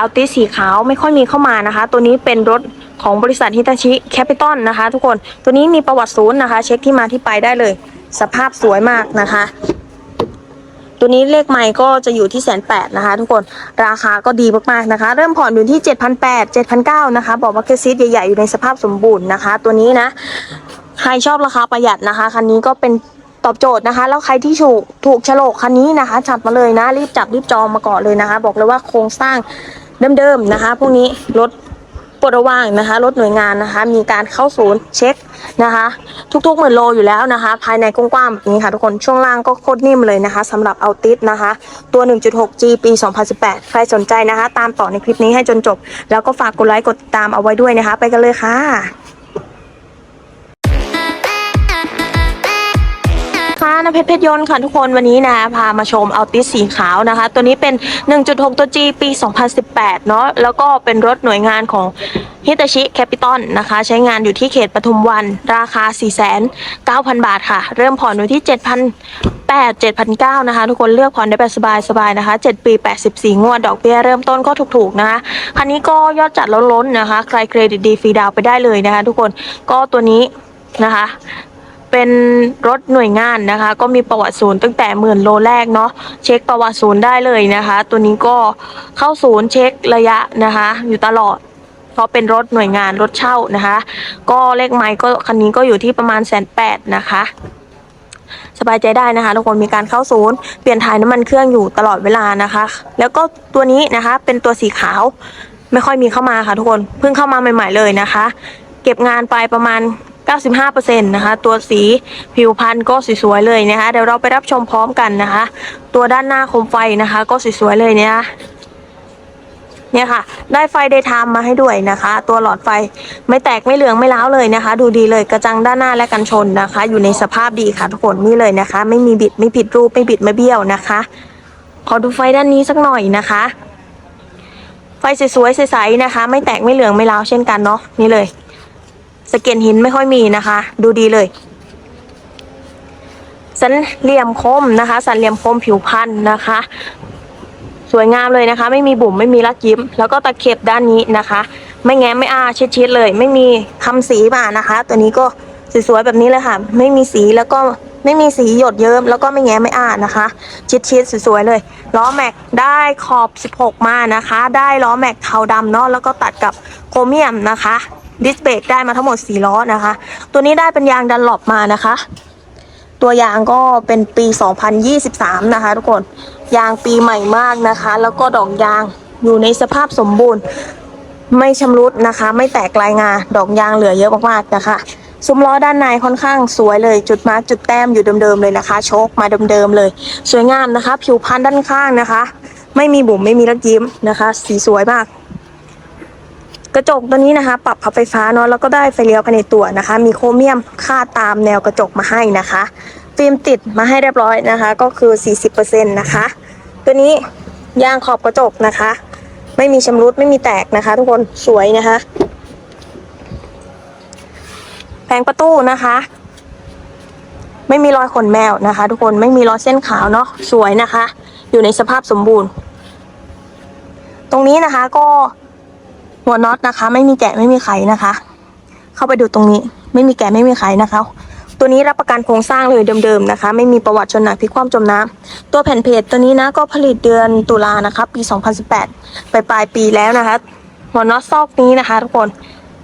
อัลติสีขาวไม่ค่อยมีเข้ามานะคะ ตัวนี้เป็นรถของบริษัทฮิตาชิแคปิตอลนะคะ ทุกคนตัวนี้มีประวัติศูนย์นะคะ เช็คที่มาที่ไปได้เลย สภาพสวยมากนะคะ ตัวนี้เลขใหม่ก็จะอยู่ที่แสนแปดนะคะ ทุกคนราคาก็ดีมากๆนะคะ เริ่มผ่อนอยู่ที่ 7,800 7,900นะคะบอกว่าเคสซีทใหญ่ๆอยู่ในสภาพสมบูรณ์นะคะ ตัวนี้นะใครชอบราคาประหยัดนะคะคันนี้ก็เป็นตอบโจทย์นะคะ แล้วใครที่ถูกถูกฉลกคันนี้นะคะจัดมาเลยนะ รีบจับรีบจองมาก่อนเลยนะคะ บอกเลยว่าโครงสร้าง เดิมๆนะคะพวกนี้รถปลดระวางนะคะรถหน่วยงานนะคะ มีการเข้าศูนย์เช็คนะคะ ทุกๆหมื่นโลอยู่แล้วนะคะ ภายในกว้างๆแบบนี้ค่ะทุกคนช่วงล่างก็โคตรนิ่มเลยนะคะสำหรับเอาติสนะคะ ตัว 1.6G ปี 2018 ใครสนใจนะคะ ตามต่อในคลิปนี้ให้จนจบ แล้วก็ฝากกดไลค์กดตามเอาไว้ด้วยนะคะ ไปกันเลยค่ะ ค่ะน้ำเพชรเพชรยนต์ค่ะทุกคนวันนี้นะพามาชมอัลติสสีขาวนะคะ ตัวนี้เป็น 1.6 ตัว G ปี 2018 เนาะแล้วก็เป็นรถหน่วยงานของฮิตาชิแคปิตอลนะคะ ใช้งานอยู่ที่เขตปทุมวัน ราคา 4,900 บาทค่ะ เริ่มผ่อนอยู่ที่ 7,800 7,900 นะคะ ทุกคนเลือกผ่อนได้แบบสบายๆนะคะ 7 ปี 84 งวด ดอกเบี้ยเริ่มต้นก็ถูกๆนะคะ คันนี้ก็ยอดจัดล้นๆนะคะ ใครเครดิตดีฟรีดาวไปได้เลยนะคะ ทุกคนก็ตัวนี้นะคะ เป็นรถหน่วยงานนะคะ ก็มีประวัติศูนย์ตั้งแต่หมื่นโลแรกเนาะเช็คประวัติศูนย์ได้เลยนะคะ ตัวนี้ก็เข้าศูนย์เช็คระยะนะคะ อยู่ตลอดเพราะเป็นรถหน่วยงานรถเช่านะคะ ก็เลขไม้ก็คันนี้ก็อยู่ที่ประมาณแสนแปดนะคะสบายใจได้นะคะทุกคนมีการเข้าศูนย์เปลี่ยนถ่ายน้ำมันเครื่องอยู่ตลอดเวลานะคะ แล้วก็ตัวนี้นะคะเป็นตัวสีขาวไม่ค่อยมีเข้ามาค่ะทุกคนเพิ่งเข้ามาใหม่ ๆเลยนะคะ เก็บงานไปประมาณ 95%นะคะ ตัวสีผิวพันธุ์ก็สวยๆเลยนะคะ เดี๋ยวเราไปรับชมพร้อมกันนะคะ ตัวด้านหน้าโคมไฟนะคะ ก็สวยๆเลยเนี่ยเนี่ยค่ะ ได้ไฟเดย์ไทม์มาให้ด้วยนะคะ ตัวหลอดไฟไม่แตกไม่เหลืองไม่ร้าวเลยนะคะ ดูดีเลยกระจังด้านหน้าและกันชนนะคะ อยู่ในสภาพดีค่ะทุกคนนี่เลยนะคะ ไม่มีบิดไม่ผิดรูปไม่บิดไม่เบี้ยวนะคะ ขอดูไฟด้านนี้สักหน่อยนะคะ ไฟสวยๆใสๆนะคะ ไม่แตกไม่เหลืองไม่ร้าวเช่นกันเนาะนี่เลย สเก็นหินไม่ค่อยมีนะคะ ดูดีเลย สันเหลี่ยมคมนะคะ สันเหลี่ยมคมผิวพันธุ์นะคะ สวยงามเลยนะคะ ไม่มีบุ๋มไม่มีลักยิ้ม แล้วก็ตะเข็บด้านนี้นะคะ ไม่แง้มไม่อ้าชิดๆเลย ไม่มีคำสีมานะคะ ตัวนี้ก็สวยๆแบบนี้เลยค่ะ ไม่มีสีแล้วก็ไม่มีสีหยดเยิ้มแล้วก็ไม่แง้ไม่อ้านะคะ ชิดๆสวยๆเลยล้อแม็กได้ขอบ 16 มานะคะ ได้ล้อแม็กเทาดำเนาะแล้วก็ตัดกับโครเมียมนะคะ ดิสเบรกได้มาทั้งหมด4ล้อนะคะ ตัวนี้ได้เป็นยางดันหลบมานะคะ ตัวยางก็เป็นปี 2023 นะคะ ทุกคนยางปีใหม่มากนะคะ แล้วก็ดอกยางอยู่ในสภาพสมบูรณ์ ไม่ชำรุดนะคะ ไม่แตกลายงาดอกยางเหลือเยอะมากๆนะคะซุ้มล้อด้านในค่อนข้างสวยเลย จุดมาร์กจุดแต้มอยู่เดิมๆเลยนะคะ โชคมาเดิมๆเลย สวยงามนะคะ ผิวพันธุ์ด้านข้างนะคะ ไม่มีบุ๋มไม่มีรักยิ้มนะคะ สีสวยมาก กระจกตัวนี้นะคะ ปรับพับไฟฟ้าเนาะแล้วก็ได้ไฟเลี้ยวภายในตัวนะคะ มีโครเมียมคาดตามแนวกระจกมาให้นะคะฟิล์มติดมาให้เรียบร้อยนะคะ ก็คือ 40%นะคะ ตัวนี้ยางขอบกระจกนะคะ ไม่มีชำรุดไม่มีแตกนะคะ ทุกคนสวยนะคะ แผงประตูนะคะไม่มีรอยขนแมวนะคะ ทุกคนไม่มีรอยเส้นขาวเนาะสวยนะคะ อยู่ในสภาพสมบูรณ์ ตรงนี้นะคะก็ หัวน็อตนะคะ ไม่มีแกะไม่มีไขนะคะ เข้าไปดูตรงนี้ ไม่มีแกะไม่มีไขนะคะ ตัวนี้รับประกันโครงสร้างเลยเดิมๆนะคะ ไม่มีประวัติชนหนักพลิกคว่ำจมน้ำตัวแผ่นเพจตัวนี้นะก็ผลิตเดือนตุลานะคะ ปี 2018 ไปปลายปีแล้วนะคะ หัวน็อตซอกนี้นะคะ ทุกคน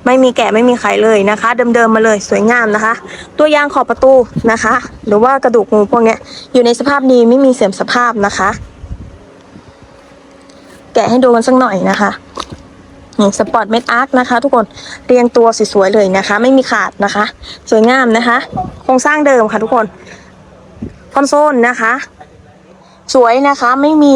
ไม่มีแกะไม่มีไขเลยนะคะ เดิมๆมาเลยสวยงามนะคะ ตัวยางขอบประตูนะคะ หรือว่ากระดูกงูพวกนี้อยู่ในสภาพดีไม่มีเสื่อมสภาพนะคะ แกะให้ดูกันสักหน่อยนะคะ สปอร์ตเม็ดอาร์คนะคะ ทุกคนเรียงตัวสวยๆเลยนะคะ ไม่มีขาดนะคะ สวยงามนะคะ โครงสร้างเดิมค่ะทุกคนคอนโซลนะคะ สวยนะคะไม่มี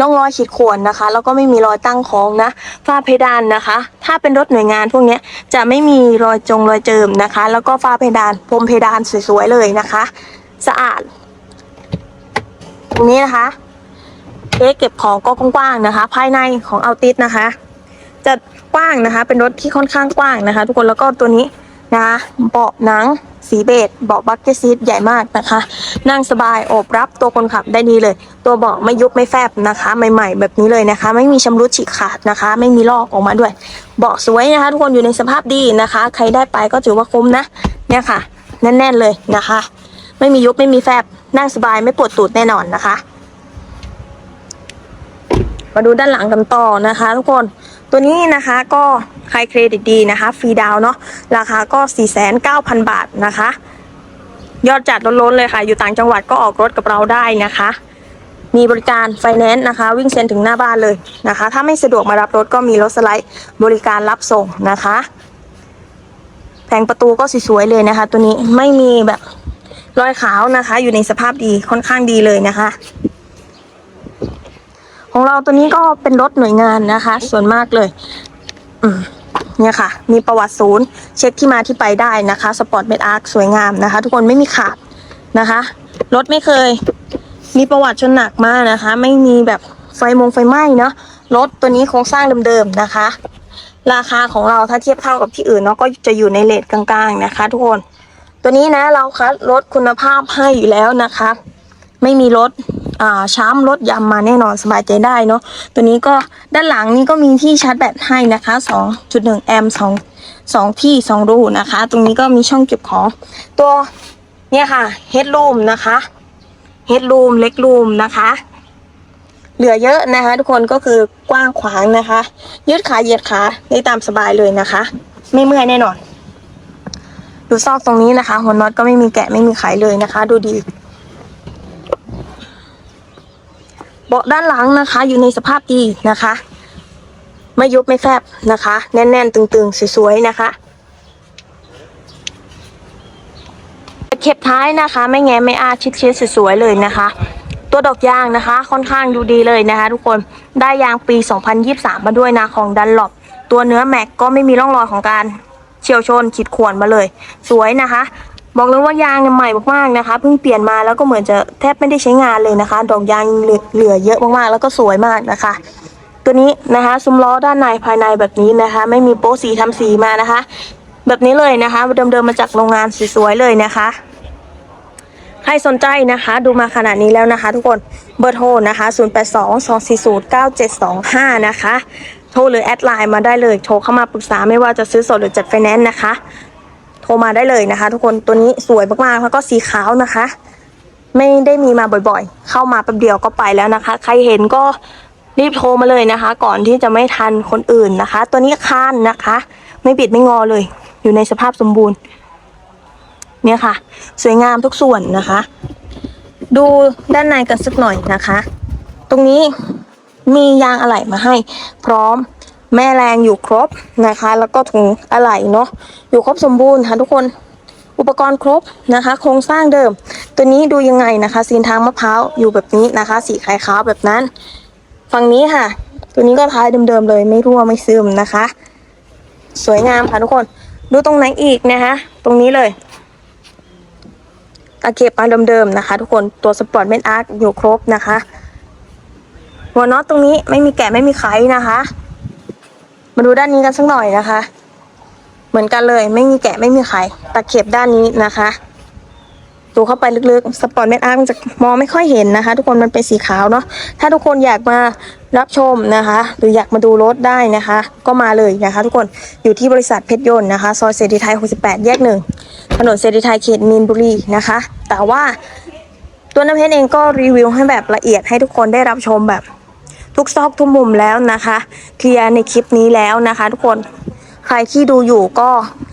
ร่องรอยขีดข่วนนะคะ แล้วก็ไม่มีรอยตั้งของนะฝ้าเพดานนะคะ ถ้าเป็นรถหน่วยงานพวกนี้จะไม่มีรอยจงรอยเจิมนะคะ แล้วก็ฝ้าเพดานพรมเพดานสวยๆเลยนะคะ สะอาด ตรงนี้นะคะเอ๊เก็บของก็กว้างๆนะคะ ภายในของเอาติสนะคะ จะกว้างนะคะ เป็นรถที่ค่อนข้างกว้างนะคะ ทุกคนแล้วก็ตัวนี้นะคะเบาะหนังสีเบจเบาะบักเก็ตซีทใหญ่มากนะคะ นั่งสบายโอบรับตัวคนขับได้ดีเลย ตัวเบาะไม่ยุบไม่แฟบนะคะ ใหม่ๆ แบบนี้เลยนะคะ ไม่มีชำรุดฉีกขาดนะคะ ไม่มีลอกออกมาด้วย เบาะสวยนะคะ ทุกคนอยู่ในสภาพดีนะคะ ใครได้ไปก็ถือว่าคุ้มนะเนี่ยค่ะแน่นๆเลยนะคะ ไม่มียุบไม่มีแฟบนั่งสบายไม่ปวดตูดแน่นอนนะคะ มาดูด้านหลังกันต่อนะคะ ทุกคน ตัวนี้นะคะก็ใครเครดิตดีนะคะฟรีดาวเนาะราคาก็ 49,000 บาทนะคะ ยอดจัดล้นๆเลยค่ะ อยู่ต่างจังหวัดก็ออกรถกับเราได้นะคะ มีบริการไฟแนนซ์นะคะ วิ่งเซ็นถึงหน้าบ้านเลยนะคะ ถ้าไม่สะดวกมารับรถก็มีรถสไลด์บริการรับส่งนะคะแผงประตูก็สวยๆเลยนะคะ ตัวนี้ไม่มีแบบรอยขาวนะคะ อยู่ในสภาพดีค่อนข้างดีเลยนะคะ ของเราตัวนี้ก็เป็นรถหน่วยงานนะคะ ส่วนมากเลยเนี่ยค่ะ มีประวัติศูนย์ เช็คที่มาที่ไปได้นะคะสปอร์ตเมดอาร์คสวยงามนะคะ ทุกคนไม่มีขาดนะคะรถไม่เคย มีประวัติชนหนักมากนะคะ ไม่มีแบบไฟมงไฟไหม้เนาะรถตัวนี้โครงสร้างเดิมๆนะคะ ราคาของเราถ้าเทียบเท่ากับที่อื่นเนาะก็จะอยู่ในเลทกลางๆนะคะ ทุกคนตัวนี้นะเราคัดรถคุณภาพให้อยู่แล้วนะคะ ไม่มีรถ อ่าช้ำรถยำมาแน่นอนสบายใจได้เนาะตัวนี้ก็ด้านหลังนี้ก็มีที่ชาร์จแบตให้นะคะ 2.1 แอมป์2 2 ที่ 2 รูนะคะ ตรงนี้ก็มีช่องเก็บของ ตัวเนี่ยค่ะเฮดรูมนะคะเฮดรูมเล็กรูมนะคะเหลือเยอะนะคะ ทุกคนก็คือกว้างขวางนะคะ ยืดขาเหยียดขาได้ตามสบายเลยนะคะ ไม่เมื่อยแน่นอน ดูซอกตรงนี้นะคะหัวน็อตก็ไม่มีแกะไม่มีไขเลยนะคะ ดูดี เบาะด้านหลังนะคะ อยู่ในสภาพดีนะคะ ไม่ยุบไม่แฟบนะคะ แน่นๆ ตึงๆ สวยๆ นะคะเข็บท้ายนะคะ ไม่แงไม่อาชิดชิดสวยๆเลยนะคะ ตัวดอกยางนะคะ ค่อนข้างดูดีเลยนะคะ ทุกคนได้ยางปี 2023 มาด้วยนะของดันหลบตัวเนื้อแม็กก็ไม่มีร่องรอยของการเฉียวชนขีดข่วนมาเลย สวยนะคะ บอกเลยว่ายางเนี่ยใหม่มากๆนะคะเพิ่งเปลี่ยนมาแล้วก็เหมือนจะแทบไม่ได้ใช้งานเลยนะคะ ดอกยางเหลือเยอะมากๆ แล้วก็สวยมากนะคะ ตัวนี้นะคะซุ้มล้อด้านในภายในแบบนี้นะคะ ไม่มีโป๊สีทำสีมานะคะ แบบนี้เลยนะคะเดิมๆมาจากโรงงานสวยๆเลยนะคะใครสนใจนะคะ ดูมาขนาดนี้แล้วนะคะ ทุกคนเบอร์โทรนะคะ 0822409725 นะคะ โทรหรือแอดไลน์มาได้เลยโทรเข้ามาปรึกษาไม่ว่าจะซื้อสดหรือจัดไฟแนนซ์นะคะ โทรมาได้เลยนะคะ ทุกคนตัวนี้สวยมากๆแล้วก็สีขาวนะคะ ไม่ได้มีมาบ่อยๆ เข้ามาแป๊บเดียวก็ไปแล้วนะคะ ใครเห็นก็รีบโทรมาเลยนะคะ ก่อนที่จะไม่ทันคนอื่นนะคะ ตัวนี้คานนะคะ ไม่บิดไม่งอเลย อยู่ในสภาพสมบูรณ์ เนี่ยค่ะ สวยงามทุกส่วนนะคะ ดูด้านในกันสักหน่อยนะคะ ตรงนี้มียางอะไหล่มาให้ พร้อม แม่แรงอยู่ครบนะคะ แล้วก็ถุงอะไหล่เนาะอยู่ครบสมบูรณ์ค่ะทุกคนอุปกรณ์ครบนะคะ โครงสร้างเดิม ตัวนี้ดูยังไงนะคะซีนทางมะพร้าวอยู่แบบนี้นะคะ สีไข่ขาวแบบนั้น ฝั่งนี้ค่ะ ตัวนี้ก็ท้ายเดิมๆเลย ไม่รั่วไม่ซึมนะคะ สวยงามค่ะทุกคน ดูตรงไหนอีกนะคะ ตรงนี้เลยตะเข็บมาเดิมๆนะคะ ทุกคนตัวสปอร์ตเมนอาร์คอยู่ครบนะคะหัวน็อตตรงนี้ไม่มีแกะไม่มีไขนะคะ มาดูด้านนี้กันสักหน่อยนะคะ เหมือนกันเลยไม่มีแกะไม่มีไข่ตะเข็บด้านนี้นะคะ ดูเข้าไปลึกๆ สปอร์ตเมนอาร์มันจะมองไม่ค่อยเห็นนะคะ ทุกคนมันเป็นสีขาวเนาะถ้าทุกคนอยากมารับชมนะคะ หรืออยากมาดูรถได้นะคะ ก็มาเลยนะคะ ทุกคนอยู่ที่บริษัทเพชรยนต์นะคะซอยเสรีไทย 68 แยกหนึ่งถนนเสรีไทยเขตมีนบุรีนะคะ แต่ว่าตัวน้ำเพชรเองก็รีวิวให้แบบละเอียดให้ทุกคนได้รับชมแบบ ทุกซอกทุกมุมแล้วนะคะ เคลียร์ในคลิปนี้แล้วนะคะ ทุกคนใครที่ดูอยู่ก็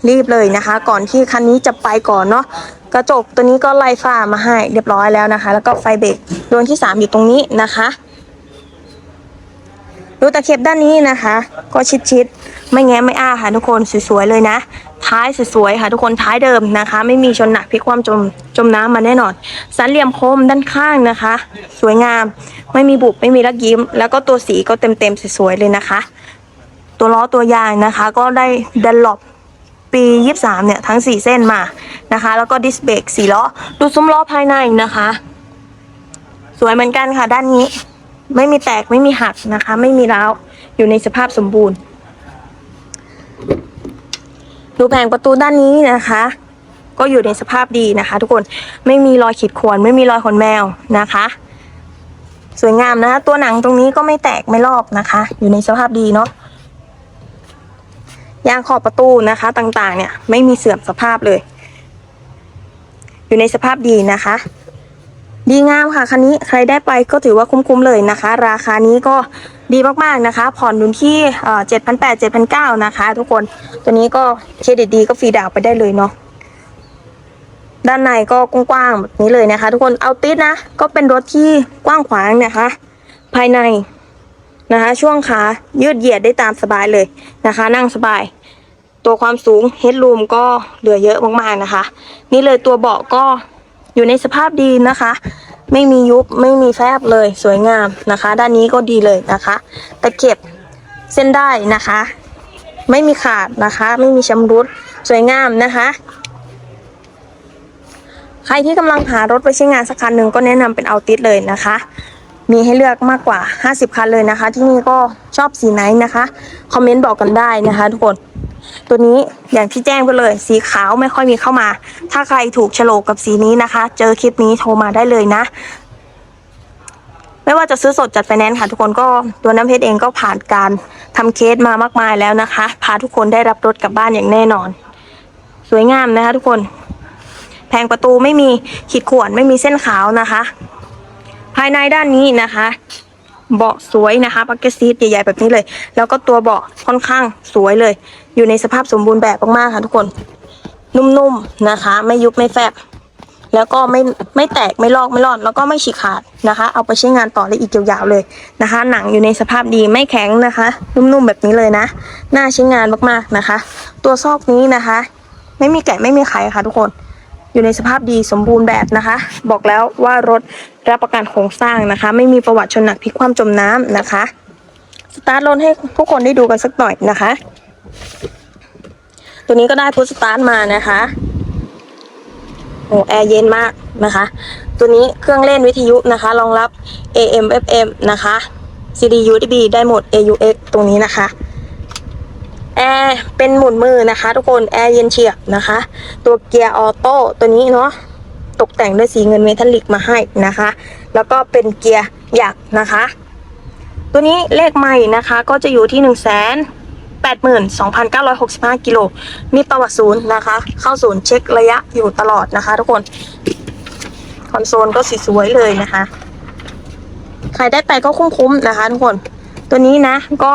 รีบเลยนะคะ ก่อนที่คันนี้จะไปก่อนเนาะกระจกตัวนี้ก็ไล่ฝ้ามาให้เรียบร้อยแล้วนะคะ แล้วก็ไฟเบรกดวงที่ 3 อยู่ตรงนี้นะคะดูตะเข็บด้านนี้นะคะ ก็ชิดๆไม่แง้ไม่อ้าค่ะทุกคนสวยๆเลยนะ ท้ายสวยๆค่ะ ทุกคนท้ายเดิมนะคะ ไม่มีชนหนักพลิกความจมจมน้ำมาแน่นอน สันเหลี่ยมคมด้านข้างนะคะ สวยงาม ไม่มีบุบไม่มีรักยิ้ม แล้วก็ตัวสีก็เต็มๆสวยๆเลยนะคะ ตัวล้อตัวยางนะคะ ก็ได้ดันหลบปี 23 เนี่ย ทั้ง 4 เส้นมานะคะ แล้วก็ดิสเบรก4ล้อ ดูซุ้มล้อภายในนะคะ สวยเหมือนกันค่ะ ด้านนี้ ไม่มีแตกไม่มีหักนะคะ ไม่มีร้าวอยู่ในสภาพสมบูรณ์ ดูแผงประตูด้านนี้นะคะ ก็อยู่ในสภาพดีนะคะ ทุกคนไม่มีรอยขีดข่วนไม่มีรอยขนแมวนะคะ สวยงามนะคะตัวหนังตรงนี้ก็ไม่แตกไม่ลอกนะคะ อยู่ในสภาพดีเนาะยางขอบประตูนะคะต่างๆ เนี่ย ไม่มีเสื่อมสภาพเลย อยู่ในสภาพดีนะคะ ดีงามค่ะคันนี้ใครได้ไปก็ถือว่าคุ้มๆเลยนะคะ ราคานี้ก็ ดีมากๆนะคะ ผ่อนอยู่ที่เจ็ดพันแปดเจ็ดพันเก้านะคะ ทุกคนตัวนี้ก็เครดิตดีก็ฟรีดาวน์ไปได้เลยเนาะด้านในก็กว้างๆแบบนี้เลยนะคะ ทุกคนเอาติดนะก็เป็นรถที่กว้างขวางนะคะ ภายในนะคะ ช่วงขายืดเหยียดได้ตามสบายเลยนะคะ นั่งสบาย ตัวความสูงเฮดรูมก็เหลือเยอะมากๆนะคะ นี่เลยตัวเบาะก็อยู่ในสภาพดีนะคะ ไม่มียุบไม่มีแฟบเลยสวยงามนะคะ ด้านนี้ก็ดีเลยนะคะตะเก็บเส้นได้นะคะ ไม่มีขาดนะคะ ไม่มีชำรุดสวยงามนะคะ ใครที่กำลังหารถไปใช้งานสักคันหนึ่งก็แนะนำเป็นเอาติสเลยนะคะ มีให้เลือกมากกว่า 50 คันเลยนะคะ ที่นี่ก็ชอบสีไหนนะคะ คอมเมนต์บอกกันได้นะคะทุกคน ตัวนี้อย่างที่แจ้งไปเลย สีขาวไม่ค่อยมีเข้ามา ถ้าใครถูกโฉลกกับสีนี้นะคะ เจอคลิปนี้โทรมาได้เลยนะ ไม่ว่าจะซื้อสดจัดไฟแนนซ์ค่ะ ทุกคนก็ตัวน้ำเพชรเองก็ผ่านการทำเคสมามากมายแล้วนะคะ พาทุกคนได้รับรถกลับบ้านอย่างแน่นอน สวยงามนะคะ ทุกคนแผงประตูไม่มีขีดข่วนไม่มีเส้นขาวนะคะายในด้านนี้นะคะ เบาะสวยนะคะปักเก็ตซีทใหญ่ๆแบบนี้เลย แล้วก็ตัวเบาะค่อนข้างสวยเลย อยู่ในสภาพสมบูรณ์แบบมากๆค่ะทุกคน นุ่มๆนะคะ ไม่ยุบไม่แฟบแล้วก็ไม่ไม่แตกไม่ลอกไม่รอด แล้วก็ไม่ฉีกขาดนะคะ เอาไปใช้งานต่อได้อีกยาวๆเลยนะคะ หนังอยู่ในสภาพดีไม่แข็งนะคะ นุ่มๆแบบนี้เลยนะน่าใช้งานมากๆนะคะ ตัวซอกนี้นะคะ ไม่มีแกะไม่มีไขค่ะทุกคน อยู่ในสภาพดีสมบูรณ์แบบนะคะ บอกแล้วว่ารถรับประกันโครงสร้างนะคะ ไม่มีประวัติชนหนักพลิกคว่ำจมน้ำนะคะสตาร์ทรถให้ทุกคนได้ดูกันสักหน่อยนะคะ ตัวนี้ก็ได้พุทสตาร์ทมานะคะโอ้แอร์เย็นมากนะคะ ตัวนี้เครื่องเล่นวิทยุนะคะ รองรับ AM FM นะคะ CD USB ได้หมด AUX ตรงนี้นะคะ แอร์เป็นหมุนมือนะคะ ทุกคนแอร์เย็นเฉียบนะคะ ตัวเกียร์ออโต้ตัวนี้เนาะตกแต่งด้วยสีเงินเมทัลลิกมาให้นะคะ แล้วก็เป็นเกียร์หยักนะคะ ตัวนี้เลขใหม่นะคะก็จะอยู่ที่1นึ่งแสนแปดหมื่นสองพันเก้าร้อยหกสิบห้ากิโล มีประวัติศูนย์นะคะ เข้าศูนย์เช็คระยะอยู่ตลอดนะคะ ทุกคน คอนโซลก็สีสวยเลยนะคะ ใครได้ไปก็คุ้มๆนะคะ ทุกคน ตัวนี้นะก็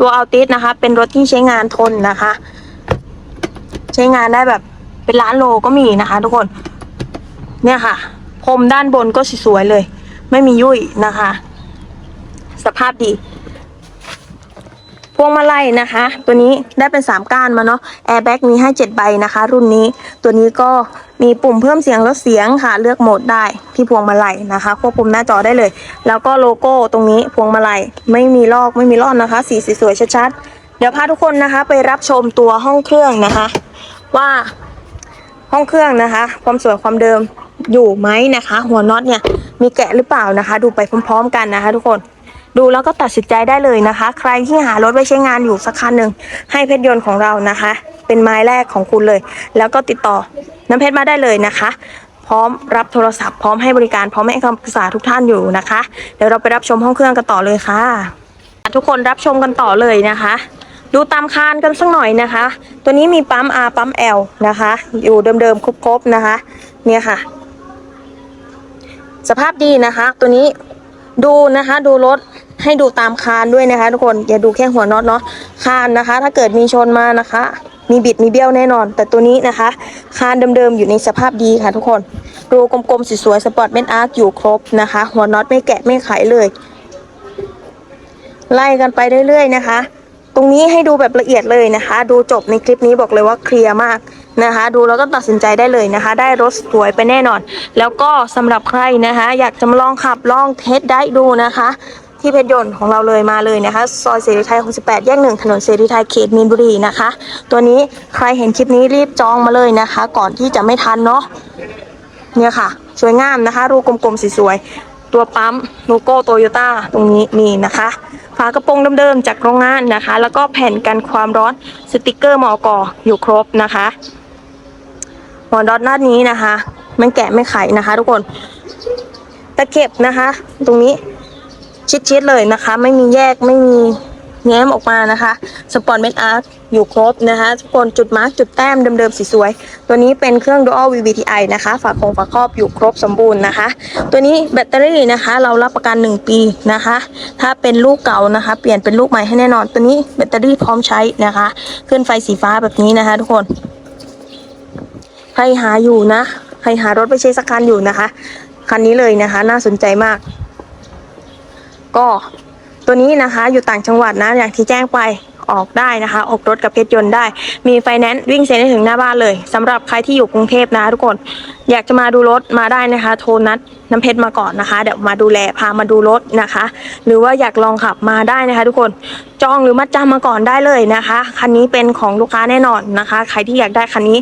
ตัวอัลติสนะคะ เป็นรถที่ใช้งานทนนะคะ ใช้งานได้แบบเป็นล้านโลก็มีนะคะ ทุกคน เนี่ยค่ะพรมด้านบนก็สวยๆเลย ไม่มียุ่ยนะคะ สภาพดีพวงมาลัยนะคะ ตัวนี้ได้เป็น 3 ก้านมาเนาะแอร์แบ็กมีให้7ใบนะคะ รุ่นนี้ตัวนี้ก็ มีปุ่มเพิ่มเสียงลดเสียงค่ะ เลือกโหมดได้ที่พวงมาลัยนะคะ ควบคุมหน้าจอได้เลย แล้วก็โลโก้ตรงนี้พวงมาลัยไม่มีลอกไม่มีร่อนนะคะ สีสวยๆชัดๆเดี๋ยวพาทุกคนนะคะ ไปรับชมตัวห้องเครื่องนะคะ ว่าห้องเครื่องนะคะ ความสวยความเดิมอยู่ไหมนะคะ หัวน็อตเนี่ยมีแกะหรือเปล่านะคะ ดูไปพร้อม ๆ กันนะคะ ทุกคนดูแล้วก็ตัดสินใจได้เลยนะคะ ใครที่หารถไว้ใช้งานอยู่สักคันหนึ่งให้เพชรยนต์ของเรานะคะ เป็นไม้แรกของคุณเลย แล้วก็ติดต่อน้ำเพชรมาได้เลยนะคะ พร้อมรับโทรศัพท์พร้อมให้บริการพร้อมให้คำปรึกษาทุกท่านอยู่นะคะ เดี๋ยวเราไปรับชมห้องเครื่องกันต่อเลยค่ะ ทุกคนรับชมกันต่อเลยนะคะ ดูตามคานกันสักหน่อยนะคะ ตัวนี้มีปั๊ม R ปั๊ม L นะคะ อยู่เดิมๆครบๆนะคะ เนี่ยค่ะ สภาพดีนะคะ ตัวนี้ดูนะคะดูรถให้ดูตามคานด้วยนะคะ ทุกคนอย่าดูแค่หัวน็อตเนาะคานนะคะ ถ้าเกิดมีชนมานะคะ มีบิดมีเบี้ยวแน่นอน แต่ตัวนี้นะคะ คานเดิมๆอยู่ในสภาพดีค่ะทุกคนรูกลมๆสวยๆสปอร์ตเมนอาร์คอยู่ครบนะคะ หัวน็อตไม่แกะไม่ไขเลย ไล่กันไปเรื่อยๆนะคะ ตรงนี้ให้ดูแบบละเอียดเลยนะคะ ดูจบในคลิปนี้บอกเลยว่าเคลียร์มากนะคะ ดูแล้วก็ตัดสินใจได้เลยนะคะ ได้รถสวยไปแน่นอน แล้วก็สำหรับใครนะคะ อยากจะมาลองขับลองเทสได้ดูนะคะ ที่เพชรยนต์ของเราเลยมาเลยนะคะ ซอยเสรีไทย 68 แยกหนึ่งถนนเสรีไทยเขตมีนบุรีนะคะ ตัวนี้ใครเห็นคลิปนี้รีบจองมาเลยนะคะ ก่อนที่จะไม่ทันเนาะเนี่ยค่ะ สวยงามนะคะ รูกลมๆสวยๆตัวปั๊มโลโก้โตโยต้าตรงนี้มีนะคะฝากระโปรงเดิมๆจากโรงงานนะคะ แล้วก็แผ่นกันความร้อนสติกเกอร์มอกออยู่ครบนะคะหัวดอทหน้านี้นะคะ มันแกะไม่ไขนะคะ ทุกคนตะเข็บนะคะ ตรงนี้ ชิดๆเลยนะคะ ไม่มีแยกไม่มีแง้มออกมานะคะสปอนเมนอาร์อยู่ครบนะคะทุกคนจุดมาร์กจุดแต้มเดิมๆสีสวย ตัวนี้เป็นเครื่อง Dual VVTi นะคะฝาโครงฝาครอบอยู่ครบสมบูรณ์นะคะ ตัวนี้แบตเตอรี่นะคะเรารับประกัน 1 ปีนะคะ ถ้าเป็นลูกเก่านะคะ เปลี่ยนเป็นลูกใหม่ให้แน่นอน ตัวนี้แบตเตอรี่พร้อมใช้นะคะ ขึ้นไฟสีฟ้าแบบนี้นะคะ ทุกคนใครหาอยู่นะใครหารถไปใช้สักคันอยู่นะคะคันนี้เลยนะคะ น่าสนใจมาก ก็ตัวนี้นะคะอยู่ต่างจังหวัดนะอย่างที่แจ้งไปออกได้นะคะ ออกรถกับเพชรยนต์ได้ มีไฟแนนซ์วิ่งเซ็นได้ถึงหน้าบ้านเลยสำหรับใครที่อยู่กรุงเทพนะทุกคนอยากจะมาดูรถมาได้นะคะ โทรนัดน้ำเพชรมาก่อนนะคะ เดี๋ยวมาดูแลพามาดูรถนะคะ หรือว่าอยากลองขับมาได้นะคะ ทุกคนจองหรือมัดจำมาก่อนได้เลยนะคะ คันนี้เป็นของลูกค้าแน่นอนนะคะ ใครที่อยากได้คันนี้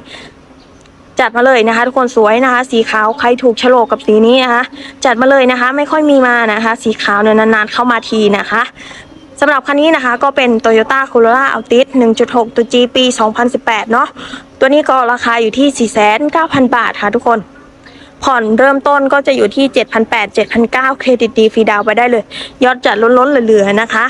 จัดมาเลยนะคะ ทุกคนสวยนะคะ สีขาวใครถูกโฉลกกับสีนี้นะคะ จัดมาเลยนะคะ ไม่ค่อยมีมานะคะ สีขาวเนี่ยนานๆเข้ามาทีนะคะสำหรับคันนี้นะคะก็เป็น Toyota Corolla Altis 1.6 ตัว G ปี 2018 เนาะตัวนี้ก็ราคาอยู่ที่ 4,900 บาทค่ะทุกคน ผ่อนเริ่มต้นก็จะอยู่ที่ 7,800 7,900 เครดิตดีฟรีดาวไปได้เลย ยอดจัดล้นๆเหลือๆนะคะ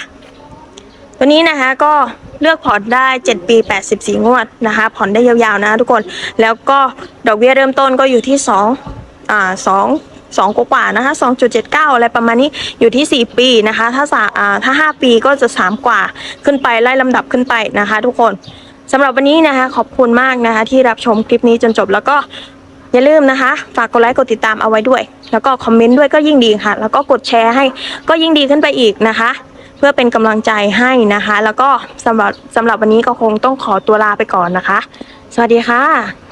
ตัวนี้นะคะก็ เลือกผ่อนได้ 7 ปี 84 งวดนะคะ ผ่อนได้ยาวๆนะทุกคน แล้วก็ดอกเบี้ยเริ่มต้นก็อยู่ที่2อ่า2 2กว่าๆนะคะ2.79อะไรประมาณนี้อยู่ที่4ปีนะคะ ถ้าสาอ่าถ้า5ปีก็จะ3กว่าขึ้นไปไล่ลำดับขึ้นไปนะคะ ทุกคนสำหรับวันนี้นะคะ ขอบคุณมากนะคะ ที่รับชมคลิปนี้จนจบแล้วก็อย่าลืมนะคะ ฝากกดไลค์กดติดตามเอาไว้ด้วย แล้วก็คอมเมนต์ด้วยก็ยิ่งดีค่ะ แล้วก็กดแชร์ให้ก็ยิ่งดีขึ้นไปอีกนะคะ เพื่อเป็นกำลังใจให้นะคะ แล้วก็สำหรับสำหรับวันนี้ก็คงต้องขอตัวลาไปก่อนนะคะ สวัสดีค่ะ